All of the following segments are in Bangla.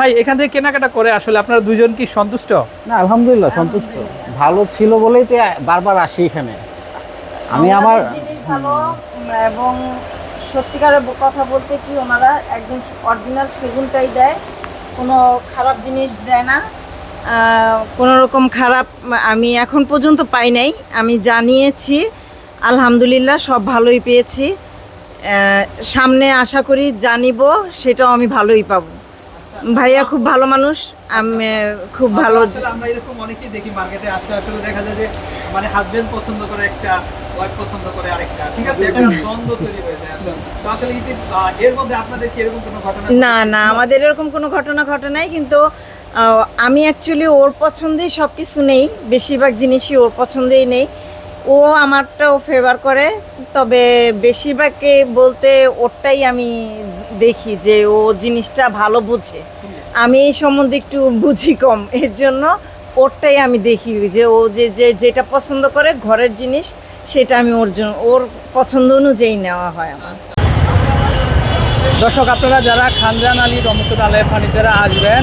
ভাই এখান থেকে কেনাকাটা করে আসলে আপনারা দুইজন কি সন্তুষ্ট? না আলহামদুলিল্লাহ সন্তুষ্ট। ভালো ছিল বলেই তো বারবার আসি এখানে। আমি আমার জিনিস ভালো এবং সত্যিকারের কথা বলতে কি ওনারা একদম অরিজিনাল সেগুনটাই দেয়। কোনো খারাপ জিনিস দেয় না। কোনো রকম খারাপ আমি এখন পর্যন্ত পাই নাই। আমি জানিয়েছি আলহামদুলিল্লাহ সব ভালোই পেয়েছি। সামনে আশা করি জানিব সেটাও আমি ভালোই পাবো। ভাইয়া খুব ভালো মানুষ আমি খুব ভালো আসলে আমরা এরকম অনেকেই দেখি মার্কেটে আসলে আসলে দেখা যায় যে মানে হাজবেন্ড পছন্দ করে একটা ওয়াইফ পছন্দ করে আরেকটা ঠিক আছে একটা দ্বন্দ্ব তৈরি হয়ে যায়। তো আসলে এর মধ্যে আপনাদের কি এরকম কোনো ঘটনা না না আমাদের এরকম কোনো ঘটনা ঘটে নাই কিন্তু আমি অ্যাকচুয়ালি ওর পছন্দেই সব কিছু নেই বেশিরভাগ জিনিসই ওর পছন্দেই নেই ও আমারটাও ফেভার করে, তবে বেশিরভাগকে বলতে ওরটাই আমি দেখি যে ও জিনিসটা ভালো বুঝে। আমি এই সম্বন্ধে একটু বুঝি কম, এর জন্য ওরটাই আমি দেখি যে ও যে যে, যেটা পছন্দ করে ঘরের জিনিস, সেটা আমি ওর জন্য, ওর পছন্দ অনুযায়ী নেওয়া হয় আমার। দর্শক, আপনারা যারা খানজান আলী রহমতুল আলহ ফার্নিচারে আসবেন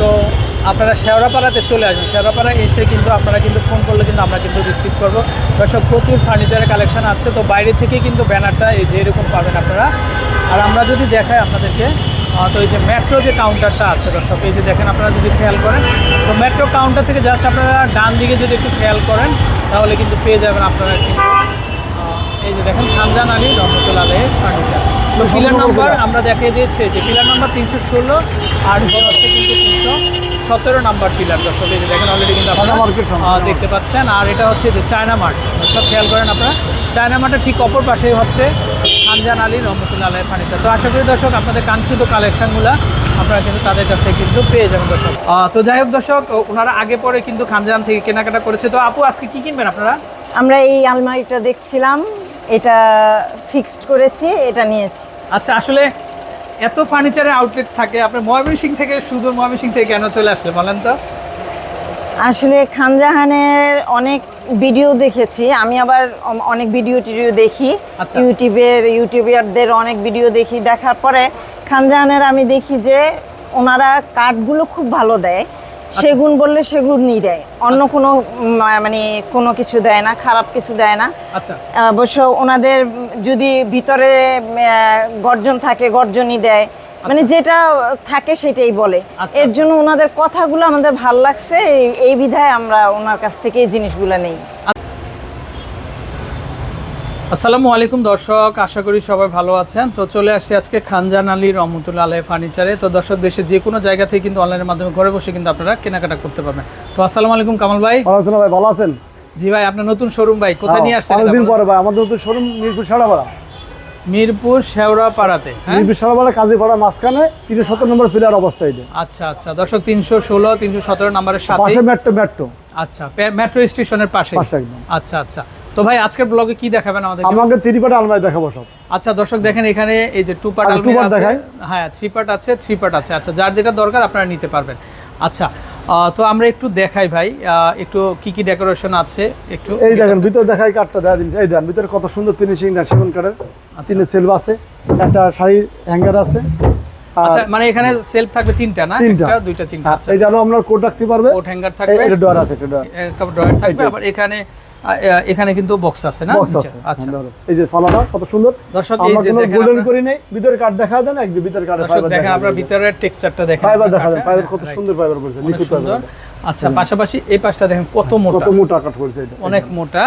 তো আপনারা শেওড়াপাড়াতে চলে আসবেন। শেওড়াপাড়া এসে কিন্তু আপনারা কিন্তু ফোন করলে কিন্তু আমরা কিন্তু রিসিভ করব। দর্শক প্রচুর ফার্নিচারের কালেকশান আছে। তো বাইরে থেকে কিন্তু ব্যানারটা এই যে এরকম পাবেন আপনারা। আর আমরা যদি দেখাই আপনাদেরকে তো এই যে মেট্রো যে কাউন্টারটা আছে দর্শক এই যে দেখেন আপনারা যদি খেয়াল করেন তো মেট্রো কাউন্টার থেকে জাস্ট আপনারা ডান দিকে যদি একটু খেয়াল করেন তাহলে কিন্তু পেয়ে যাবেন আপনারা কিন্তু এই যে দেখেন খানজান আলী রহমতুল আলহ ফার্নিচার তো পিলার নাম্বার আমরা দেখিয়ে দিয়েছি যে পিলার নাম্বার তিনশো ষোলো আর হচ্ছে কিন্তু তিনশো সতেরো নাম্বার পিলার দর্শক এই যে দেখেন অলরেডি কিন্তু আপনারা দেখতে পাচ্ছেন। আর এটা হচ্ছে যে চায়না মার্ট সব খেয়াল করেন আপনারা চায়না মার্টের ঠিক অপর পাশেই হচ্ছে খানজান আলী রহমতুল্লাহ আলহ ফার্নিচার। তো আশা করি দর্শক আপনাদের কাঙ্ক্ষিত কালেকশনগুলো আপনারা কিন্তু তাদের কাছে কিন্তু পেয়ে যাবেন দর্শক। তো যাই হোক দর্শক ও- ওনারা আগে পরে কিন্তু খানজান থেকে কেনাকাটা করেছে। তো আপু আজকে কি কিনবেন আপনারা? আমরা এই আলমারিটা দেখছিলাম এটা ফিক্সড করেছি এটা নিয়েছি। আচ্ছা আসলে এত ফার্নিচারের আউটলেট থাকে আপনার ময়মনসিং থেকে শুধু ময়মনসিং থেকে কেন চলে আসলে বলেন তো আসলে খানজাহানের অনেক ভিডিও দেখেছি আমি আবার অনেক ভিডিও টিডিও দেখি আচ্ছা। ইউটিউবের ইউটিউবারদের অনেক ভিডিও দেখি দেখার পরে খানজাহানের আমি দেখি যে ওনারা কাঠগুলো খুব ভালো দেয়। সেগুন বললে সেগুনই দেয়। অন্য কোনো মানে কোনো কিছু দেয় না খারাপ কিছু দেয় না। আচ্ছা। অবশ্য ওনাদের যদি ভিতরে গর্জন থাকে গর্জনই দেয়। মানে যেটা থাকে সেটাই বলে। আচ্ছা। এর জন্য ওনাদের কথাগুলো আমাদের ভালো লাগছে। এই বিধায় আমরা ওনার কাছ থেকে এই জিনিসগুলো নেই। আসসালামু আলাইকুম দর্শক আশা করি সবাই ভালো আছেন। তো চলে আসছি আজকে খানজান আলী রহমতুল্লাহ আলহ ফার্নিচারে। তো দর্শক দেশের যে কোনো জায়গা থেকে কিন্তু অনলাইনের মাধ্যমে ঘরে বসে কিন্তু আপনারা কেনাকাটা করতে পারবেন। তো আসসালামু আলাইকুম কামাল ভাই। ভাই? ভালো আছেন? জি ভাই আপনার নতুন শোরুম ভাই কোথায় নিয়ে আসছেন বলেন? পরে ভাই আমাদের তো শোরুম মিরপুর সাড়াপাড়া মিরপুর শেওড়া পাড়াতে হ্যাঁ? মিরপুর সাড়াপাড়া কাজীপাড়া মাঝখানে তিনশো সত্তর নম্বর ফিলার অবস্থা এটা আচ্ছা আচ্ছা দর্শক তিনশো ষোলো তিনশো সতেরো নাম্বারের সাথে। মেট্রো মেট্রো আচ্ছা মেট্রো স্টেশনের পাশে। আচ্ছা আচ্ছা। তো ভাই আজকের ব্লগে কি দেখাবেন আমাদের আমাকে থ্রি পার্ট আলমারি দেখাবো সব। আচ্ছা দর্শক দেখেন এখানে এই যে টু পার্ট আচ্ছা, part দেখাই? হ্যাঁ থ্রি পার্ট আছে থ্রি পার্ট আছে। আচ্ছা যার যেটা দরকার আপনারা নিতে পারবেন। আচ্ছা তো আমরা একটু দেখাই ভাই একটু কি কি ডেকোরেশন আছে একটু এই দেখেন ভিতরে দেখাই কাঠটা দেখা দিন। এই দেখেন ভিতরে কত সুন্দর ফিনিশিং দেন সেগুন কাঠের আচ্ছা। তিনে সেলভ আছে একটা শাড়ি হ্যাঙ্গার আছে আচ্ছা মানে এখানে সেলফ থাকবে তিনটা না? তিনটা। একটা দুইটা তিনটা আচ্ছা। এইটা হলো আপনার কোট রাখতে পারবে। কোট হ্যাঙ্গার থাকবে। এটা ডোর আছে এটা ডোর একটা ড্রয়ার থাকবে। আবার এখানে এখানে কিন্তু বক্স আছে না? বক্স আছে। আচ্ছা। হ্যাঁ। এই যে ফালাটা কত সুন্দর? দর্শক এই যে দেখেন গোল্ডেন করি নেই। ভিতরে কাঠ দেখা দেন একদম ভিতরে কাঠের দর্শক ফাইবার দেখেন দেখা আপনার ভিতরের টেক্সচারটা দেখেন। ফাইবার দেখা দেন ফাইবার কত সুন্দর ফাইবার করেছে নিখুঁত সুন্দর। ফাইবার আচ্ছা পাশাপাশি এই পাশটা দেখেন কত মোটা। কত মোটা কাঠ করেছে এটা। অনেক মোটা।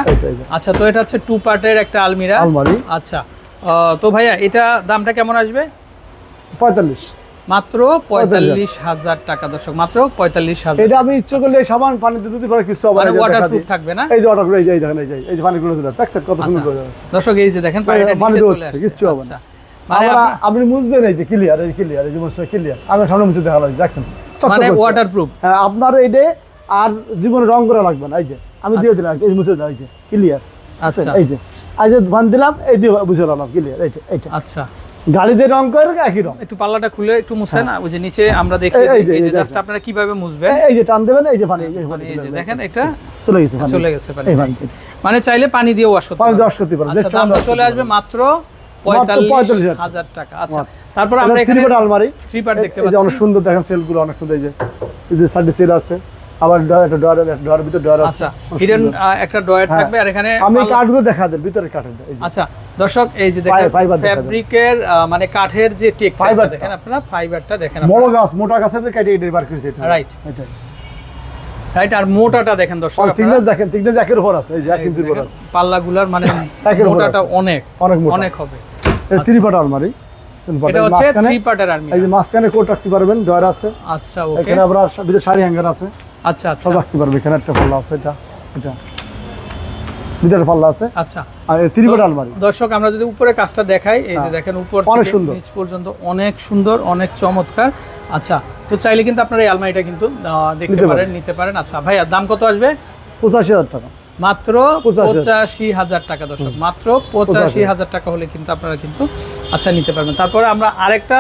আচ্ছা তো এটা হচ্ছে টু পার্টের একটা আলমিরা। আলমারি। আচ্ছা। আহ, তো ভাইয়া এটা দামটা কেমন আসবে? পঁয়তাল্লিশ। মাত্র পঁয়তাল্লিশ হাজার টাকা দর্শক মাত্র পঁয়তাল্লিশ হাজার এটা আমি ইচ্ছে করলে এই সাবান পানিতে যদি পরে কিছু হবে মানে ওয়াটারপ্রুফ থাকবে না? এই যে এই যে দেখেন এই যে এই যে পানিগুলো চলে কত সুন্দর করে দর্শক এই যে দেখেন পানিটা পানি নিচে চলে আসছে। কিচ্ছু হবে না। আচ্ছা। মানে আপনি- মুছবেন এই যে ক্লিয়ার এই ক্লিয়ার এই যে ক্লিয়ার আমি সামনে মুছে দেখা লাগছে দেখছেন। মানে। ওয়াটারপ্রুফ হ্যাঁ আপনার এইটা আর জীবনে রং করা লাগবে না এই যে। আমি দিয়ে দিলাম এই মুছে দিলাম এই যে ক্লিয়ার আচ্ছা। এই যে যে বান দিলাম এই দিয়ে বুঝে দিলাম ক্লিয়ার এইটা এইটা। আচ্ছা। গাড়ি দিয়ে রং করে একই রং। একটু পাল্লাটা খুলে একটু মুছেন ওই যে নিচে আমরা দেখি এই- যে, জাস্ট আপনারা কীভাবে মুছবেন? এই- যে টান দেবেন এই যে পানি এই যে মানে। দেখেন একটা চলে গেছে পানি। চলে গেছে পানি। মানে চাইলে পানি দিয়ে ওয়াশ করতে পানি wash করতে পারবেন, আচ্ছা দামটা চলে আসবে মাত্র পঁয়তাল্লিশ 45,000 হাজার। টাকা। আচ্ছা তারপর আমরা এখানে আলমারি। থ্রি পার্ট দেখতে এই যে অনেক সুন্দর দেখেন সেলগুলো অনেক সুন্দর এই যে এই যে সাইডে সেল আছে। আবার ডয়ার একটা ডয়ার ডয়ারের ভিতরে ডয়ার আচ্ছা হিডেন একটা ড্রয়ার হ্যাঁ। থাকবে আর এখানে আমি কাঠগুলো দেখা দেন ভিতরে কাঠের আচ্ছা দর্শক এই যে দেখেন। ফ্যাব্রিকের মানে কাঠের যে টেক্সচার। দেখেন আপনারা ফাইবারটা দেখেন বড় গাছ মোটা গাছের কেটে কেটে বার করেছে এটা. এটা রাইট আর মোটাটা দেখেন দর্শক থিকনেস দেখেন থিকনেস একের উপর আছে এই যে ইঞ্চির উপর আছে। পাল্লাগুলার মানে মোটাটা অনেক অনেক অনেক হবে। এটা থ্রি আলমারি এটা হচ্ছে মাঝখানে থ্রি পার্টের আর্মি এই যে মাঝখানে কোট রাখতে পারবেন ডয়ার আছে। আচ্ছা ওকে এখানে আবার ভিতরে শাড়ি হ্যাঙ্গার আছে। আচ্ছা আচ্ছা। রাখতে পারবে এখানে একটা পাল্লা আছে এটা এটা। পাল্লা আছে। আচ্ছা। আর আলমারি। দর্শক আমরা যদি উপরে কাজটা দেখাই এই যে হ্যাঁ। দেখেন উপর অনেক সুন্দর। নিচ পর্যন্ত অনেক সুন্দর অনেক চমৎকার। আচ্ছা তো চাইলে কিন্তু আপনারা এই আলমারিটা কিন্তু দেখতে পারেন। নিতে পারেন। আচ্ছা ভাইয়া দাম কত আসবে? পঁচাশি হাজার টাকা। মাত্র পঁচাশি। হাজার। টাকা দর্শক। মাত্র পঁচাশি। হাজার। টাকা হলে কিন্তু আপনারা কিন্তু আচ্ছা নিতে পারবেন। তারপরে আমরা আরেকটা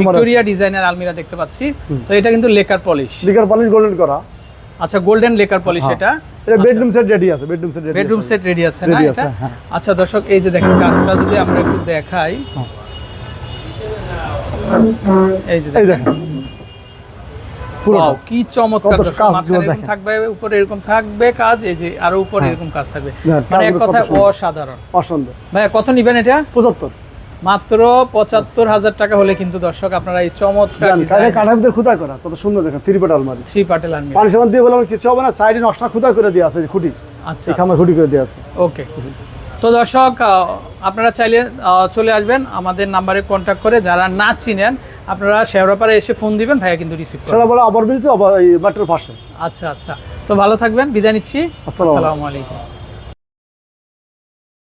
ভিক্টোরিয়া ডিজাইনের আলমিরা দেখতে পাচ্ছি। তো এটা কিন্তু lacquer polish. Lacquer polish golden করা। আচ্ছা গোল্ডেন লেকার পলিশ। এটা। এটা বেডরুম সেট রেডি আছে bedroom set ready bedroom set ready আছে না এটা? হ্যাঁ। আচ্ছা দর্শক এই যে দেখেন কাজটা যদি আমরা একটু দেখাই। এই যে দেখেন। কি চমৎকার। থাকবে উপরে এরকম থাকবে কাজ এই যে আরও উপরে হ্যাঁ। এরকম কাজ থাকবে। হ্যাঁ, মানে এক কথায়। অসাধারণ। ভাইয়া কত নিবেন এটা? পঁচাত্তর। মাত্র পঁচাত্তর হাজার টাকা হলে কিন্তু দর্শক আপনারা এই চমৎকার কাঠে কাঠের খুদা করা কত সুন্দর দেখেন থ্রি পাট আলমারি। থ্রি আর্মি পানি সাবান দিয়ে বললাম কিছু হবে না সাইডে নষ্ট খুদা করে দিয়ে আছে খুঁটি। আচ্ছা এই খামার খুঁটি করে দিয়ে আছে। ওকে তো দর্শক আপনারা চাইলে চলে আসবেন আমাদের নাম্বারে কন্ট্যাক্ট করে যারা না চিনেন আপনারা শেওড়াপাড়ে এসে ফোন দিবেন ভাইয়া কিন্তু রিসিভ করবেন সেটা বলে আবার আবার এই পাশে। আচ্ছা আচ্ছা। তো ভালো থাকবেন বিদায় নিচ্ছি। আসসালামু আলাইকুম।